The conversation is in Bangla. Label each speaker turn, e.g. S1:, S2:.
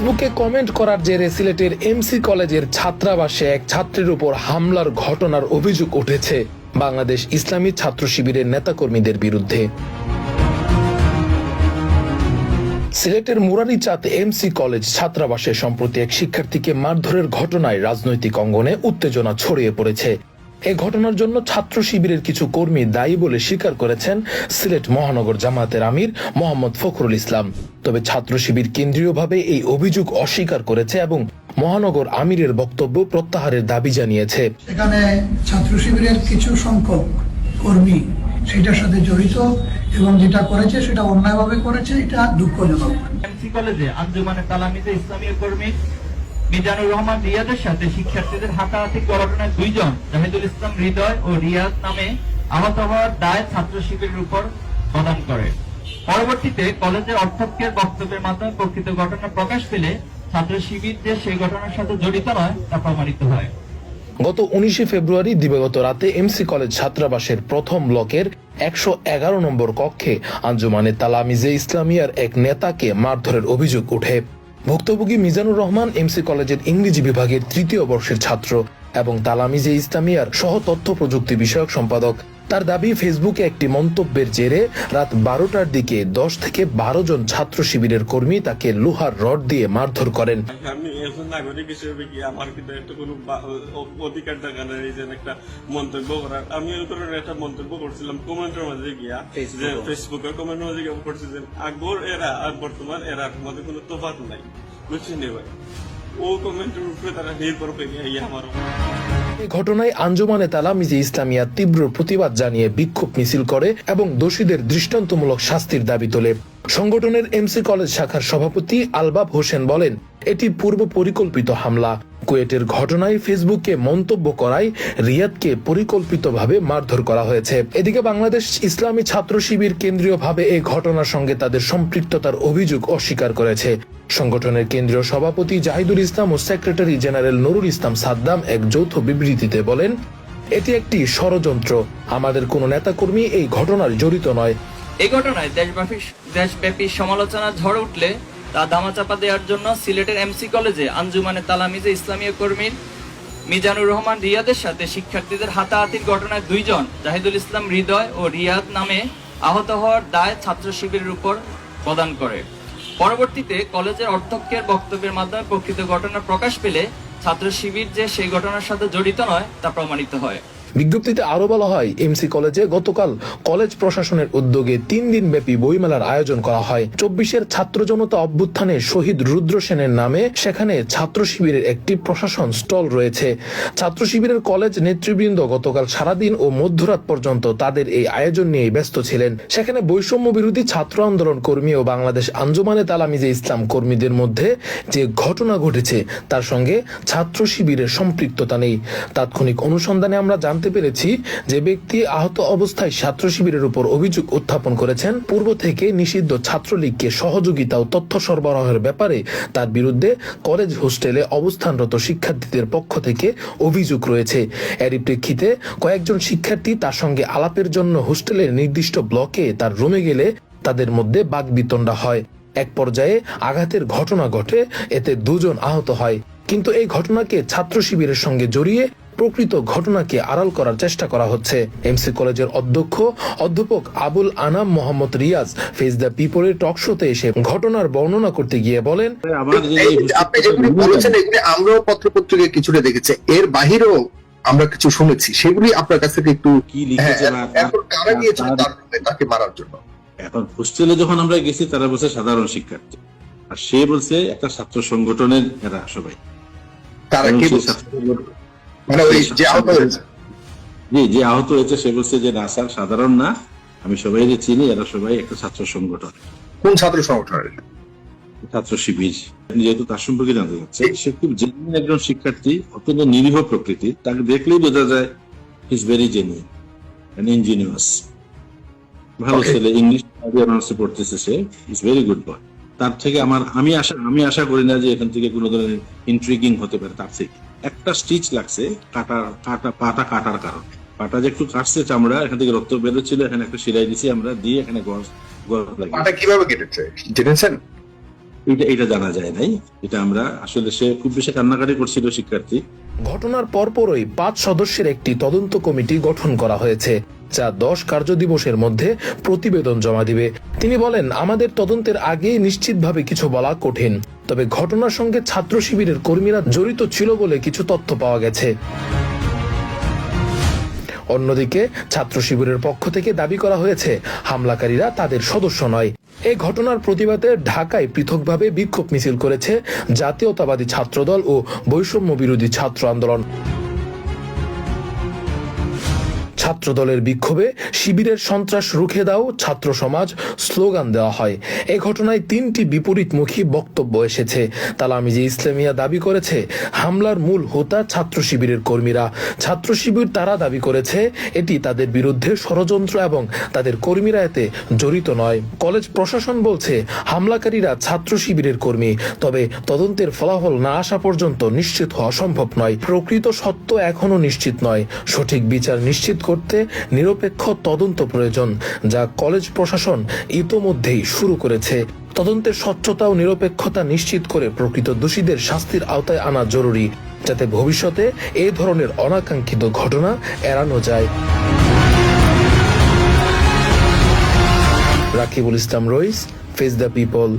S1: ফেসবুকে কমেন্ট করার জেরে সিলেটের এমসি কলেজের ছাত্রাবাসে এক ছাত্রীর উপর হামলার ঘটনার অভিযোগ উঠেছে বাংলাদেশ ইসলামী ছাত্র শিবিরের নেতাকর্মীদের বিরুদ্ধে। সিলেটের মুরারিচাঁদ এমসি কলেজ ছাত্রাবাসে সম্প্রতি এক শিক্ষার্থীকে মারধরের ঘটনায় রাজনৈতিক অঙ্গনে উত্তেজনা ছড়িয়ে পড়েছে। এ ঘটনার জন্য ছাত্র শিবিরের কিছু কর্মী দায়ী বলে স্বীকার করেছেন সিলেট মহানগর জামায়াতের আমির মোহাম্মদ ফখরুল ইসলাম। তবে ছাত্র শিবির কেন্দ্রীয়ভাবে এই অভিযোগ অস্বীকার করেছে এবং মহানগর আমিরের বক্তব্য প্রত্যাহারের দাবি জানিয়েছে।
S2: সেখানে ছাত্র শিবিরের কিছু সংখ্যক কর্মী সেটার সাথে জড়িত এবং যেটা করেছে সেটা অন্যায়ভাবে করেছে এটা দুঃখজনক।
S3: এমসি কলেজে আঞ্জুমানে তালামিতে ইসলামীয় কর্মী মিজানুর রহমান রিয়াদের সাথে শিক্ষার্থীদের হাতাহাতি ঘটনায় দুইজন জাহিদুল ইসলাম হৃদয় ও রিয়াদ নামে আহত হওয়ার দায় ছাত্র শিবিরের উপর প্রদান করে। পরবর্তীতে কলেজের অধ্যক্ষের বক্তব্যের মাধ্যমে প্রকৃত ঘটনা প্রকাশ পেলে ছাত্র শিবির যে সেই ঘটনার সাথে জড়িত নয়, তা প্রমাণিত হয়।
S1: গত উনিশে ফেব্রুয়ারি দিবাগত রাতে এমসি কলেজ ছাত্রাবাসের প্রথম ব্লকের একশো এগারো নম্বর কক্ষে আঞ্জুমানে তালামিজে ইসলামিয়ার এক নেতাকে মারধরের অভিযোগ ওঠে। ভুক্তভোগী মিজানুর রহমান এমসি কলেজের ইংরেজি বিভাগের তৃতীয় বর্ষের ছাত্র এবং তালামিজে ইসলামিয়ার সহ তথ্য প্রযুক্তি বিষয়ক সম্পাদক। তার দাবি ফেসবুকে একটি মন্তব্যের জেরে রাত বারোটার দিকে দশ থেকে বারো জন ছাত্র শিবিরের কর্মী তাকে লোহার রড দিয়ে মারধর করেন।
S4: আমি একজন নাগরিক হিসেবে কি আমার কিন্তু একটা কোনো অধিকার থাকা নেই যে একটা মন্তব্য করার? আমি ওই ধরনের একটা মন্তব্য করছিলাম কমেন্টের মাঝে গিয়া যে ফেসবুকে কমেন্টের মাঝে গিয়া করছি যে আগর এরা আর বর্তমান এরা মধ্যে কোনো তফাৎ নাই। বুঝছেন ভাই ও কমেন্টের উপরে তারা নির্ভর করে ইয়ে আমার
S1: এই ঘটনায় আঞ্জুমানে তালামিজে ইসলামিয়া তীব্র প্রতিবাদ জানিয়ে বিক্ষোভ মিছিল করে এবং দোষীদের দৃষ্টান্তমূলক শাস্তির দাবি তোলে। সংগঠনের এমসি কলেজ শাখার সভাপতি আলবাব হোসেন বলেন, এটি পূর্ব পরিকল্পিত হামলা। কুয়েটের ঘটনায় ফেসবুকে মন্তব্য করায় রিয়াদকে পরিকল্পিতভাবে মারধর করা হয়েছে। এদিকে বাংলাদেশ ইসলামী ছাত্র শিবির কেন্দ্রীয়ভাবে এই ঘটনার সঙ্গে তাদের সম্পৃক্ততার অভিযোগ অস্বীকার করেছে। সংগঠনের কেন্দ্রীয় সভাপতি জাহিদুল ইসলাম ও সেক্রেটারি জেনারেল নুরুল ইসলাম সাদ্দাম এক যৌথ বিবৃতিতে বলেন, এটি একটি ষড়যন্ত্র। আমাদের কোনো নেতাকর্মী এই ঘটনার জড়িত নয়।
S3: এই ঘটনায় দেশব্যাপী দেশব্যাপী সমালোচনা ঝড় উঠলে তা ধামাচাপা দেওয়ার জন্য সিলেটের এমসি কলেজে আঞ্জুমানে তালামিজে ইসলামীয় কর্মীর মিজানুর রহমান রিয়াদের সাথে শিক্ষার্থীদের হাতাহাতির ঘটনায় দুইজন, জাহিদুল ইসলাম হৃদয় ও রিয়াদ নামে আহত হওয়ার দায় ছাত্র শিবিরের উপর প্রদান করে। পরবর্তীতে কলেজের অধ্যক্ষের বক্তব্যের মাধ্যমে প্রকৃত ঘটনা প্রকাশ পেলে ছাত্র শিবির যে সেই ঘটনার সাথে জড়িত নয়, তা প্রমাণিত হয়।
S1: বিজ্ঞপ্তিতে আরও বলা হয় এমসি কলেজে গতকাল কলেজ প্রশাসনের উদ্যোগে তিন দিন ব্যাপী বইমেলার আয়োজন করা হয়। চব্বিশের ছাত্র জনতা অভ্যুত্থানে শহীদ রুদ্র সেনের নামে সেখানে ছাত্র শিবিরের একটি প্রশাসন স্টল রয়েছে। ছাত্র শিবিরের কলেজ নেতৃবৃন্দ গতকাল সারাদিন ও মধ্যরাত পর্যন্ত তাদের এই আয়োজন নিয়ে ব্যস্ত ছিলেন। সেখানে বৈষম্য বিরোধী ছাত্র আন্দোলন কর্মী ও বাংলাদেশ আঞ্জুমানে তালামিজে ইসলাম কর্মীদের মধ্যে যে ঘটনা ঘটেছে, তার সঙ্গে ছাত্র শিবিরের সম্পৃক্ততা নেই। তাৎক্ষণিক অনুসন্ধানে আমরা জানতে পেরেছি যে ব্যক্তি আহত অবস্থায় ছাত্র শিবিরের উপর অভিযোগ উত্থাপন করেছেন। পূর্ব থেকে নিষিদ্ধ ছাত্রলীগকে সহযোগিতা ও তথ্য সরবরাহের ব্যাপারে তার বিরুদ্ধে কলেজ হোস্টেলে অবস্থানরত শিক্ষার্থীদের পক্ষ থেকে অভিযোগ রয়েছে। এরই প্রেক্ষিতে কয়েকজন শিক্ষার্থী তার সঙ্গে আলাপের জন্য হোস্টেলের নির্দিষ্ট ব্লকে তার রুমে গেলে তাদের মধ্যে বাগবিতণ্ডা হয়। এক পর্যায়ে আঘাতের ঘটনা ঘটে, এতে দুজন আহত হয়। কিন্তু এই ঘটনাকে ছাত্র শিবিরের সঙ্গে জড়িয়ে প্রকৃত ঘটনাকে আড়াল করার চেষ্টা করা হচ্ছে। এমসি কলেজের অধ্যক্ষ অধ্যাপক আবুল আনাম মোহাম্মদ রিয়াজ ফেস দ্য পিপলের টক শোতে এসে ঘটনার বর্ণনা করতে গিয়ে বলেন
S5: আমার যে
S6: এই আপনি যেগুলি বলেছেন এগুলি আমরাও পত্রপত্রিকায় কিছুটা দেখেছি। এর বাহিরেও আমরা কিছু শুনেছি। সেগুলি আপনার কাছ থেকে একটু
S5: কি
S6: হ্যাঁ
S5: লিখেছে
S6: এখন কারা গিয়েছিল
S5: তার-
S6: তার রুমে তাকে মারার জন্য।
S5: এখন হোস্টেলে যখন আমরা গেছি তারা বলছে সাধারণ শিক্ষার্থী। আর সে বলছে একটা ছাত্র সংগঠনের এরা সবাই।
S6: তারা কে মানে ওই যে আহত হয়েছে।
S5: জি যে আহত হয়েছে সে বলছে যে না স্যার সাধারণ না। আমি সবাই যে চিনি এরা সবাই একটা ছাত্র সংগঠন।
S6: কোন ছাত্র সংগঠনের
S5: ছাত্র শিবির। যেহেতু তার সম্পর্কে জানতে সে খুব জেনুইন একজন শিক্ষার্থী অত্যন্ত নিরীহ তাকে দেখলেই বোঝা যায় ইজ ভেরি জেনুইন ইঞ্জিনিয়াস ভালো ছেলে ইংলিশ অনার্সে পড়তেছে সে ইজ ভেরি গুড বয় তার থেকে আমার আমি আশা আমি আশা করি না যে এখান থেকে কোনো ধরনের ইন্ট্রিগিং হতে পারে তার থেকে। একটা স্টিচ লাগছে কাটা কাটা পাটা কাটার কারণে। পাটা যে একটু কাটছে চামড়া এখান থেকে রক্ত বেরোচ্ছিল এখানে একটা সিলাই দিছি আমরা দিয়ে এখানে গজ গজ লাগিয়ে
S6: পাটা কীভাবে কেটেছে? জেনেছেন?
S5: এটা এটা জানা যায় নাই। এটা আমরা আসলে সে খুব বেশি কান্নাকাটি করছিল শিক্ষার্থী।
S1: ঘটনার পরপরই পাঁচ সদস্যের একটি তদন্ত কমিটি গঠন করা হয়েছে যা দশ কার্যদিবসের মধ্যে প্রতিবেদন জমা দিবে। তিনি বলেন আমাদের তদন্তের আগেই নিশ্চিতভাবে কিছু বলা কঠিন। তবে ঘটনার সঙ্গে ছাত্র শিবিরের কর্মীরা জড়িত ছিল বলে কিছু তথ্য পাওয়া গেছে। অন্যদিকে, ছাত্র শিবিরের পক্ষ থেকে দাবি করা হয়েছে, হামলাকারীরা তাদের সদস্য নয়। এ ঘটনার প্রতিবাদে ঢাকায় পৃথকভাবে বিক্ষোভ মিছিল করেছে জাতীয়তাবাদী ছাত্রদল ও বৈষম্য বিরোধী ছাত্র আন্দোলন। ছাত্রদলের বিক্ষোভে শিবিরের সন্ত্রাস রুখে দাও, ছাত্র সমাজ স্লোগান দেওয়া হয়। এ ঘটনায় তিনটি বিপরীতমুখী বক্তব্য এসেছে। তালামিজি ইসলামিয়া দাবি করেছে, হামলার মূল হোতা ছাত্র শিবিরের কর্মীরা। ছাত্র শিবির তারা দাবি করেছে, এটি তাদের বিরুদ্ধে ষড়যন্ত্র এবং তাদের কর্মীরা এতে জড়িত নয়। কলেজ প্রশাসন বলছে, হামলাকারীরা ছাত্র শিবিরের কর্মী, তবে তদন্তের ফলাফল না আসা পর্যন্ত নিশ্চিত হওয়া সম্ভব নয়। প্রকৃত সত্য এখনও নিশ্চিত নয়। সঠিক বিচার নিশ্চিত করতে নিরপেক্ষ তদন্ত প্রয়োজন, যা কলেজ প্রশাসন ইতোমধ্যেই শুরু করেছে। তদন্তের স্বচ্ছতা ও নিরপেক্ষতা নিশ্চিত করে প্রকৃত দোষীদের শাস্তির আওতায় আনা জরুরি, যাতে ভবিষ্যতে এই ধরনের অনাকাঙ্ক্ষিত ঘটনা এড়ানো যায়। Rakibul Islam Rais, face the people.